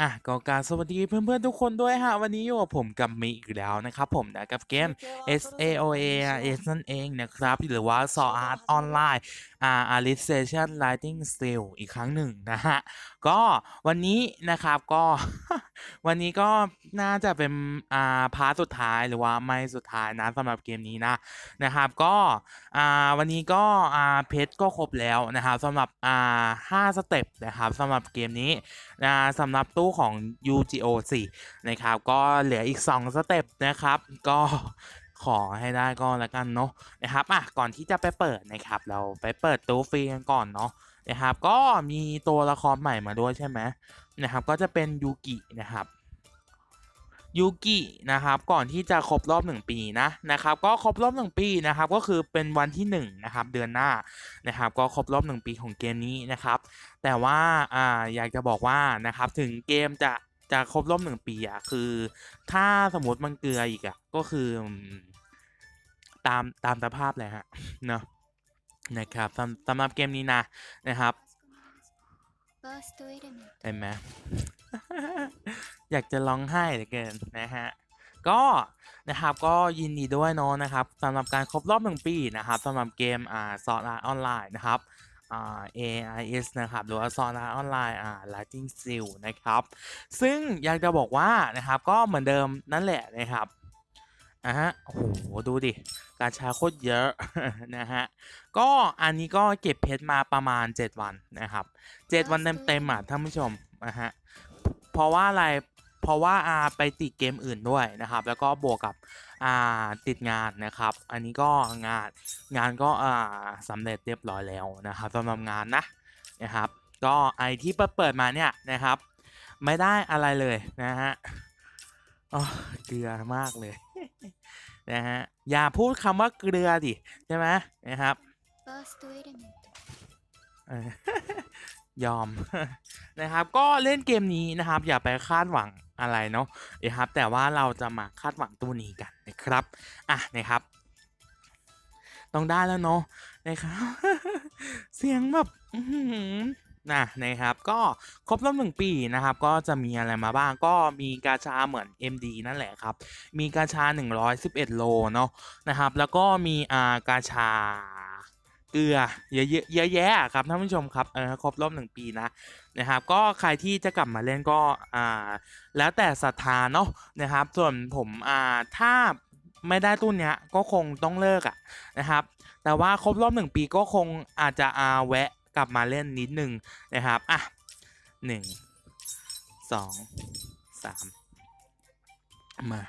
อะก็กราบสวัสดีเพื่อนๆทุกคนด้วยฮะ วันนี้อยู่กับผมกับมิอีกแล้วนะครับผมนะกับเกม S A O A R S นั่นเองนะครับ หรือว่า Sword Art Online อ่า Alicization Lighting Steel อีกครั้งหนึ่งนะฮะ ก็วันนี้นะครับก็วันนี้ก็น่าจะเป็นอ่าพาร์ทสุดท้ายหรือว่าไม่สุดท้ายนะสำหรับเกมนี้นะนะครับก็อ่าวันนี้ก็อ่าเพชรก็ครบแล้วนะครับสำหรับอ่าห้าสเต็ปนะครับสำหรับเกมนี้นะสำหรับตู้ของ UGO 4นะครับก็เหลืออีก 2 สเต็ปนะครับก็ ขอให้ได้ก็แล้วกันเนาะนะครับอะก่อนที่จะไปเปิดนะครับ เราไปเปิดตู้ฟรีกันก่อนเนาะนะครับ ก็มีตัวละครใหม่มาด้วยใช่ไหมนะครับ ก็จะเป็นยูกินะครับยูกินะครับก่อนที่จะครบรอบหนึ่งปีนะนะครับก็ครบรอบหนึ่งปีนะครับก็คือเป็นวันที่หนึ่งนะครับเดือนหน้านะครับก็ครบรอบหนึ่งปีของเกมนี้นะครับแต่ว่าอ่าอยากจะบอกว่านะครับถึงเกมจะ จะครบรอบหนึ่งปีอะคือ ถ้าสมมติมันเกลืออีกอะก็คือตามตามสภาพเลยฮะเนาะนะครับสำหรับเกมนี้นะนะครับเห็นไหมอยากจะร้องไห้เลยเกินนะฮะก็นะครับก็ยินดีด้วยเนาะนะครับสำหรับการครบรอบหนึ่งปีนะครับสำหรับเกมอ่าสอนออนไลน์นะครับ อ่า AIS นะครับ หรือว่าซอร์ออนไลน์อ่า Lighting Seal นะครับ ซึ่งอยากจะบอกว่านะครับ ก็เหมือนเดิมนั่นแหละนะครับอะฮะโอ้โห ดูดิ การชาโคตรเยอะนะฮะ ก็อันนี้ก็เก็บเพชรมาประมาณ 7 วันนะครับ 7 วันเต็มๆอะท่านผู้ชมนะฮะ เพราะว่าอะไร เพราะว่าอาไปติดเกมอื่นด้วยนะครับ แล้วก็บวกกับอ่าติดงานนะครับ อันนี้ก็งานงานก็อ่าสำเร็จเรียบร้อยแล้วนะครับสำหรับงานนะนะครับก็ไอที่เปิดเปิดมาเนี่ยนะครับ ไม่ได้อะไรเลยนะฮะอ๋อเกลือมากเลยนะฮะอย่าพูดคำว่าเกลือดิใช่ไหมนะครับ ยอมนะครับ ก็เล่นเกมนี้นะครับ อย่าไปคาดหวังอะไรเนาะนะครับแต่ว่าเราจะมาคาดหวังตัวนี้กันนะครับอะนะครับ ต้องได้แล้วเนาะนะครับเสียงแบบนะนะครับก็ครบรอบหนึ่งปีนะครับ ก็จะมีอะไรมาบ้างก็มีกาชาเหมือน MD นั่นแหละครับ มีกาชา 111 โลเนาะนะครับ แล้วก็มีอากาชา เกลือเยอะๆเยอะแยะครับท่านผู้ชมครับเออครบรอบหนึ่งปีนะนะครับก็ใครที่จะกลับมาเล่นก็อ่าแล้วแต่ศรัทธาเนาะนะครับ ส่วนผมอ่าถ้าไม่ได้ตู้นเนี้ยก็คงต้องเลิกอะ่ะนะครับ แต่ว่าครบรอบหนึ่งปีก็คงอาจจะอาแวะกลับมาเล่นนิดหนึ่งนะครับอะหนึ่งสองสามมา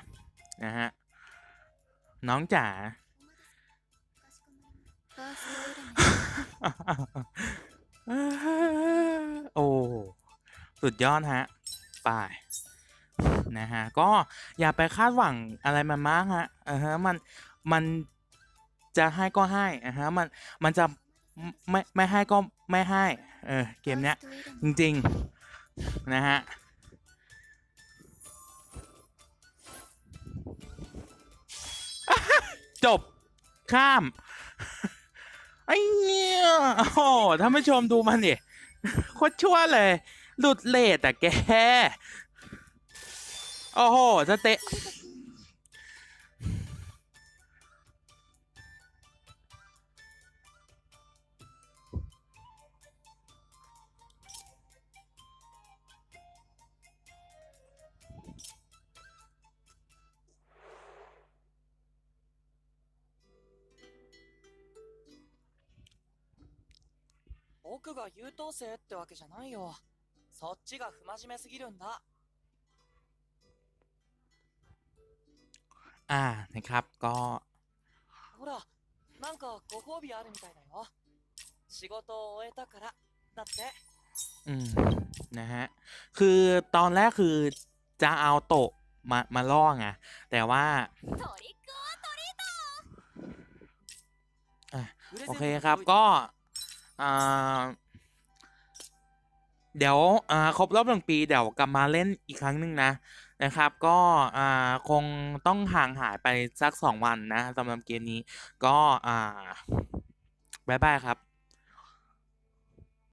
นะฮะน้องจ๋า โอ้สุดยอดฮะไปนะฮะ ก็อย่าไปคาดหวังอะไรมันมากฮะอ่าฮะมันมันจะให้ก็ให้อ่ฮะมันมันจะไม่ไม่ให้ก็ไม่ให้ เออเกมเนี้ย จริง ๆ นะฮะจบข้าม ไอ้เนี่ยโอ้โหท่านผู้ชมดูมันดิโคตรชั่วเลย หลุดเลทแต่แก โอ้โหสเตะ 僕が優等生ってわけじゃないよ。そっちが不真面目すぎるんだ。 อ่า นะครับ ก็ ほら、なんかご褒美あるみたいだよ。仕事を終えたから、だって。 อืม นะฮะ คือตอนแรกคือจะเอาโตะมา มาล่อไง แต่ว่า トリックオアトリート プレゼント โอเคครับ ก็ อ่าเดี๋ยวอ่าครบรอบหนึ่งปีเดี๋ยวกลับมาเล่นอีกครั้งหนึ่งนะนะครับ ก็อ่าคงต้องห่างหายไปสักสองวันนะสำหรับเกมนี้ก็อ่าบายบายครับ